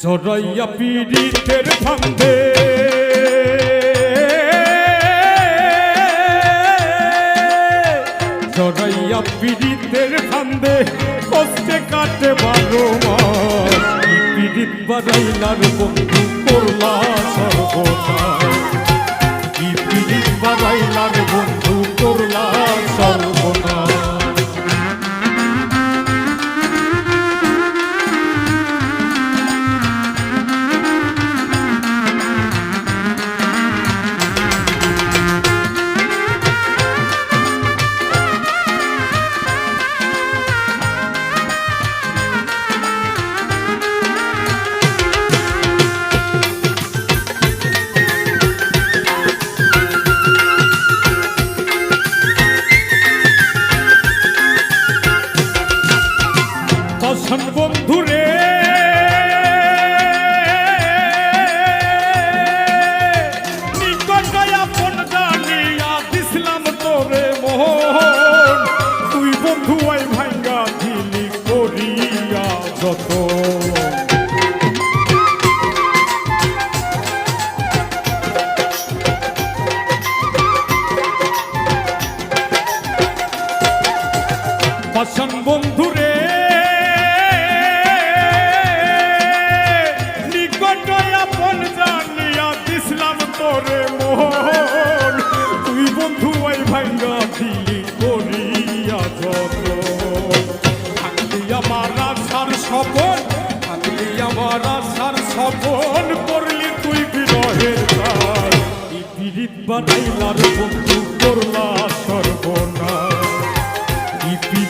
জড়াইয়া পীড়িতের ফান্দে জড়াইয়া পীড়িতের ফান্দে কষ্টে কাটে বারো মাস পীড়িত বাড়াইলার বন্ধু বাসন বন্ধুরে, নিকট আপন জানিয়া দিসলাম তোরে মোহন তুই বন্ধু ওই ভাঙ্গা দিলি করিয়া যত থাকলি আমার আশার সপন থাকলি আমার আশার সপন করলি তুই বিরহের কাজ। পীড়িত বানাইলার বন্ধু করলা সর্বনাশ।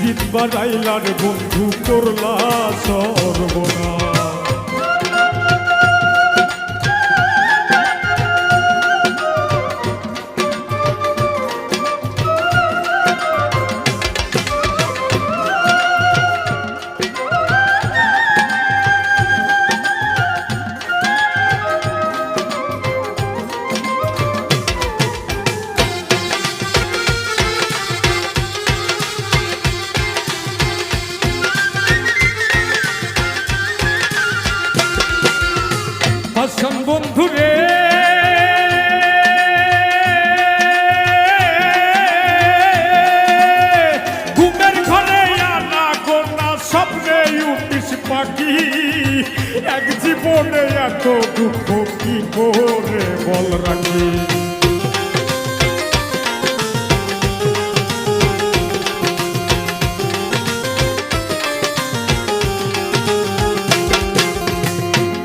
পীড়িত বাড়াইলার বন্ধু করলা সর্বনা হাসান বন্ধুরে ঘুমের ঘরে আনা কন্যা স্বপ্নে উঠিস পাখি। এক জীবনে এত দুঃখ কি করে বল রাখি?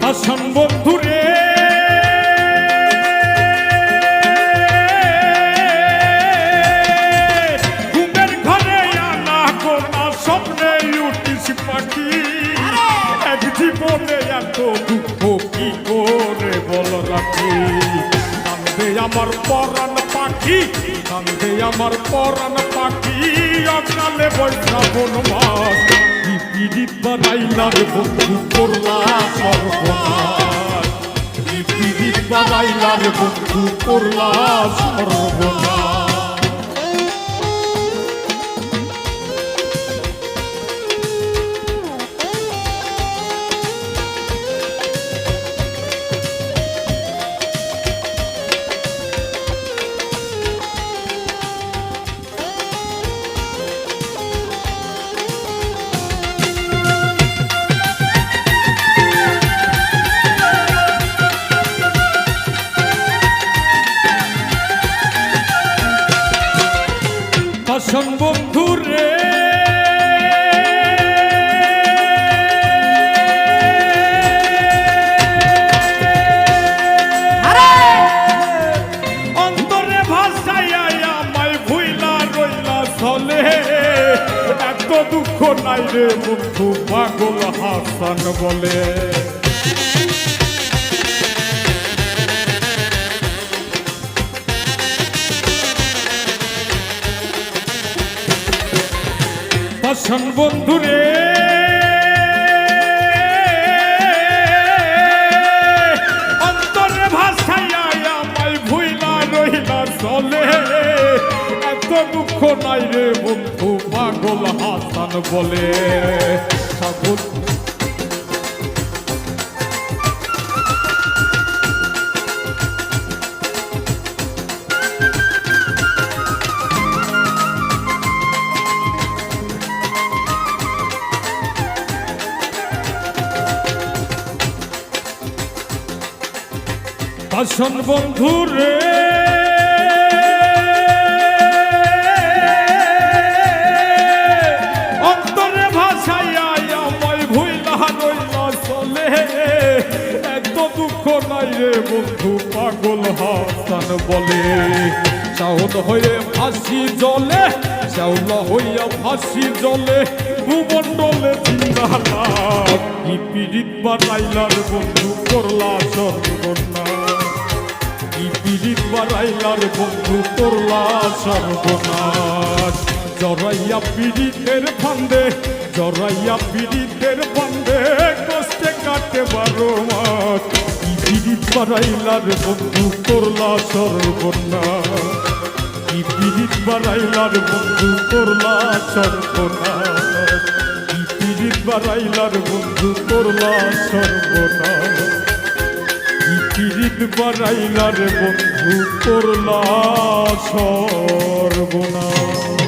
হাসান জীবনে এত দুঃখ কি করে বল রাখি কান্দে আমার পরাণ পাখি, কান্দে আমার পরাণ পাখি, অকালে বৈশাবন মাস কি পীড়িত বানাইলার বন্ধু করলা সর্বনাশ। কি পীড়িত বানাইলার বন্ধু করলা সর্বনাশ। হাসান বন্ধু রে। অন্তরে ভাষাইয়া আমায় ভুইলা রইলা চলে। এত দুঃখ নাই রে বন্ধু পাগল হাসান বলে। হাসান বন্ধুরে। অন্তরে ভাষাইয়া ভুইলা রহিলা চলে। এত দুঃখ নাই রে বন্ধু, পাগল হাসান বলে। আসন বন্ধু রে। অন্তরে ভাষাইয়া আমায় ভুইলা রইলা চলে এত দুঃখ নাই রে বন্ধু, পাগল হাসান বলে। চাউল হয়ে ফাঁসি জলে চাউল হইয়া ফাঁসি জলে, ভূমণ্ডলে চিন্তালা কি পীড়িত বানাইলার বন্ধু, করলা সর্বনা পীড়িত বানাইলার বন্ধু করলা সর্বনাশ। জরাইয়া পীড়িতের ফান্দে, জরাইয়া পীড়িতের ফান্দে কষ্টে কাটে বারো মাস। পীড়িত বানাইলার বন্ধু করলা সর্বনাশ। কি পীড়িত বানাইলার বন্ধু করলা সর্বনাশ। কি পীড়িত বানাইলার বন্ধু করলা সর্বনাশ। পীড়িত বানাইলার বন্ধু করলা সর্বনাশ।